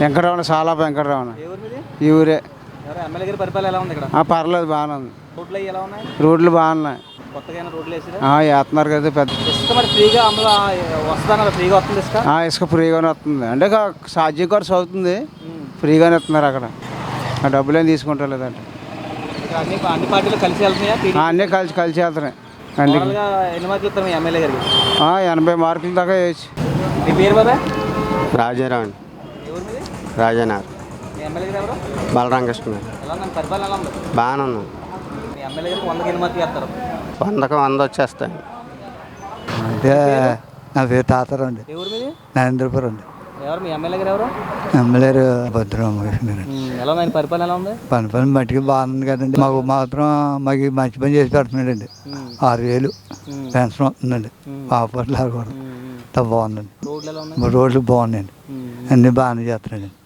వెంకటరమణ చాలా వెంకటరమణ. ఈ ఊరే. ఎవరు? ఎమ్మెల్యే గారి పరిపాలన ఎలా ఉంది ఇక్కడ? ఆ, పర్లేదు బాగానే ఉంది. రోడ్లు అవి ఎలా ఉన్నాయి? రోడ్లు బాగున్నాయి. వేస్తున్నారు కదా పెద్ద ఇసుక మరి ఫ్రీగా అమలు వస్తుందా ఫ్రీగా వస్తుంది ఇసుక? ఆ, ఇసుక ఫ్రీగానే వస్తుంది. అంటే ఛార్జీ ఖర్చు అవుతుంది. ఫ్రీగానే ఇస్తున్నారు అక్కడ. ఆ డబ్బులు ఏం తీసుకుంటారు లేదంటే ఇక్కడ అన్ని పార్టీలు కలిసి వెళ్తున్నాయా? అన్నీ కలిసి కలిసి వెళ్తున్నాయి. ఎనభై మార్కుల దాకా వేయచ్చు. మీ పేరు బాబా రాజారావు బలరామకృష్ణ పరిపాలన ఎలా ఉంది? బాగానే ఉంది. మీ ఎమ్మెల్యే గారికి వందకి వంద వచ్చేస్తాయి. అంటే నా పేరు తాతారావు అండి నరేంద్రపురం అండి. ఎవరు? మీ ఎమ్మెల్యే భద్రరామకృష్ణ పరిపాలన పని పని మట్టికి బాగుంది కదండి. మాకు మాత్రం మాకు మంచి పని చేసి పెడుతున్నాడండి. ఆరు వేలు పెన్షన్ వస్తుందండి. ఉమ్. అంతా బాగుందండి. రోడ్లు ఎలా ఉన్నాయి? రోడ్లు బాగున్నాయండి. అన్నీ బాగానే చేస్తున్నాడండి.